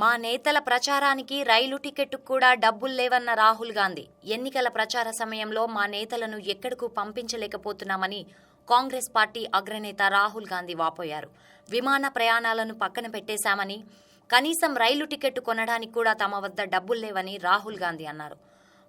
మా నేతల ప్రచారానికి రైలు టికెట్టు కూడా డబ్బులు లేవన్న రాహుల్ గాంధీ. ఎన్నికల ప్రచార సమయంలో మా నేతలను ఎక్కడకు పంపించలేకపోతున్నామని కాంగ్రెస్ పార్టీ అగ్రనేత రాహుల్ గాంధీ వాపోయారు. విమాన ప్రయాణాలను పక్కన పెట్టేశామని కనీసం రైలు టికెట్టు కొనడానికి కూడా తమ వద్ద డబ్బులు లేవని రాహుల్ గాంధీ అన్నారు.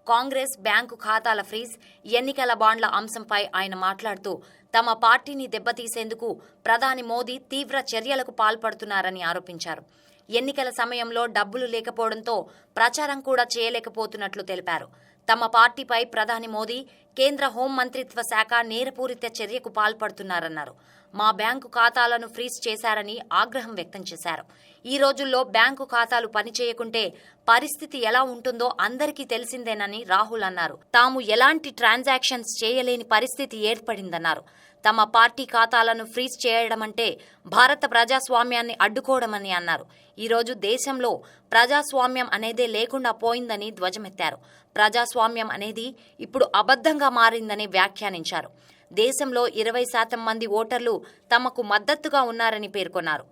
కాంగ్రెస్ బ్యాంకు ఖాతాల ఫ్రీజ్ ఎన్నికల బాండ్ల అంశంపై ఆయన మాట్లాడుతూ తమ పార్టీని దెబ్బతీసేందుకు ప్రధాని మోదీ తీవ్ర చర్యలకు పాల్పడుతున్నారని ఆరోపించారు. ఎన్నికల సమయంలో డబ్బులు లేకపోవడంతో ప్రచారం కూడా చేయలేకపోతున్నట్లు తెలిపారు. తమ పార్టీపై ప్రధాని మోదీ కేంద్ర హోం మంత్రిత్వ శాఖ నేరపూరిత చర్యకు పాల్పడుతున్నారన్నారు. మా బ్యాంకు ఖాతాలను ఫ్రీజ్ చేశారని ఆగ్రహం వ్యక్తం చేశారు. ఈ రోజుల్లో బ్యాంకు ఖాతాలు పనిచేయకుంటే పరిస్థితి ఎలా ఉంటుందో అందరికీ తెలిసిందేనని రాహుల్ అన్నారు. తాము ఎలాంటి ట్రాన్సాక్షన్స్ చేయలేని పరిస్థితి ఏర్పడిందన్నారు. తమ పార్టీ ఖాతాలను ఫ్రీజ్ చేయడమంటే భారత ప్రజాస్వామ్యాన్ని అడ్డుకోవడమని అన్నారు. ఈరోజు దేశంలో ప్రజాస్వామ్యం అనేదే లేకుండా పోయిందని ధ్వజమెత్తారు. ప్రజాస్వామ్యం అనేది ఇప్పుడు అబద్ధంగా మారిందని వ్యాఖ్యానించారు. దేశంలో ఇరవై శాతం మంది ఓటర్లు తమకు మద్దతుగా ఉన్నారని పేర్కొన్నారు.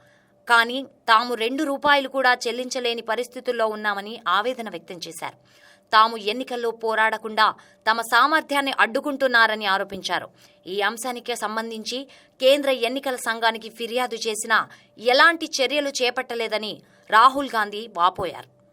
కానీ తాము రెండు రూపాయలు కూడా చెల్లించలేని పరిస్థితుల్లో ఉన్నామని ఆవేదన వ్యక్తం చేశారు. తాము ఎన్నికల్లో పోరాడకుండా తమ సామర్థ్యాన్ని అడ్డుకుంటున్నారని ఆరోపించారు. ఈ అంశానికి సంబంధించి కేంద్ర ఎన్నికల సంఘానికి ఫిర్యాదు చేసినా ఎలాంటి చర్యలు చేపట్టలేదని రాహుల్ గాంధీ వాపోయారు.